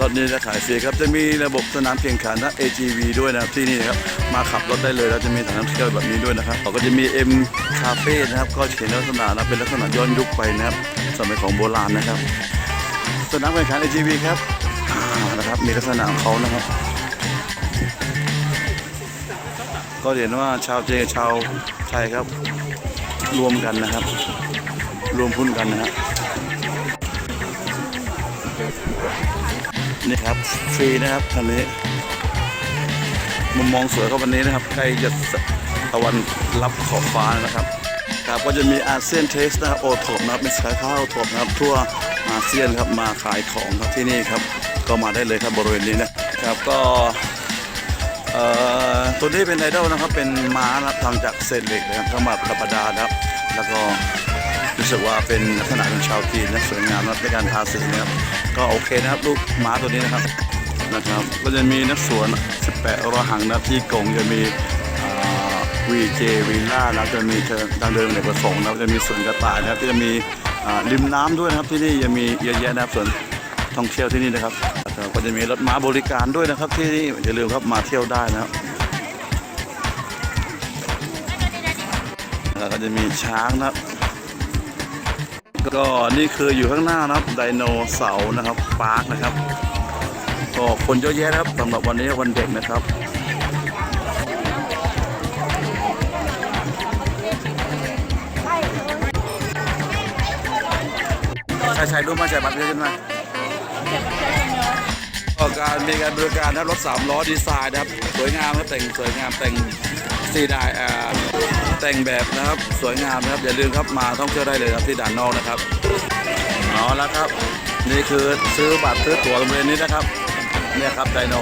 รถนี้จะขายฟรีครับ จะมีระบบสนามแข่งขันนะ AGV ด้วยนะครับที่นี่นะครับ มาขับรถได้เลยแล้วจะมีสนามเที่ยวแบบนี้ด้วยนะครับเราก็จะมี M Cafe นะครับ ก็เห็นลักษณะนะเป็นลักษณะย้อนยุคไปนะครับ สมัยของโบราณนะครับ สนามแข่งขัน AGV ครับนะครับ มีลักษณะของเขานะครับ ก็เห็นว่าชาวเจชาวไทยครับ รวมกันนะครับ รวมหุ้นกันนะครับ นี่ครับฟรีนะครับคันนี้มุมมองสวยครับวันนี้นะครับใกล้จะตะวันรับขอบฟ้านะครับครับก็จะมีอาเซียนเทสนะครับโอทอปนะครับเป็นสายข้าวโอทอปนะครับทั่วอาเซียนครับมาขายของครับที่นี่ครับก็มาได้เลยครับบริเวณนี้นะครับก็ตัวนี้เป็นไอดอลนะครับเป็นม้านะครับทำจากเศษเหล็กนะครับสำหรับธรรมดานะครับ แล้วก็ รู้สึกว่าเป็นลักษณะของชาวจีนนะสวยงามนะในการทาสีนะครับ ก็โอเคนะครับลูกม้าตัวนี้นะครับนะครับก็จะมีนักสวน 18อรหังนะที่กงจะมีวีเจวีล่านะจะมีเชิงทางเดินในประสงค์นะจะมีสวนกระต่ายนะครับจะมีริมน้ำด้วยนะครับที่นี่ยังมีเยอะแยะนะครับสวนท่องเที่ยวที่นี่นะครับก็จะมีรถม้าบริการด้วยนะครับ ที่นี่อย่าลืมครับมาเที่ยวได้นะครับแล้วก็จะมีช้างนะครับ ก็นี่คืออยู่ข้างหน้านะครับไดโนเสาร์นะครับปาร์คนะครับก็คนเยอะแยะนะครับสำหรับวันนี้วันเด็กนะครับใช่ใช่รู้มาใช่บัตรเยอะขึ้นมก็การมีการบริการนะครับรถสามล้อดีไซน์นะครับสวยงามครับแต่งสวยงามแต่งสีดายอ่า แต่งแบบนะครับสวยงามนะครับ อย่าลืมครับมาท่องเที่ยวได้เลยครับที่ด่านนอกนะครับเอาละครับ นี่คือซื้อบัตรซื้อตั๋วโรงเรียนนี้นะครับ เนี่ยครับไดโน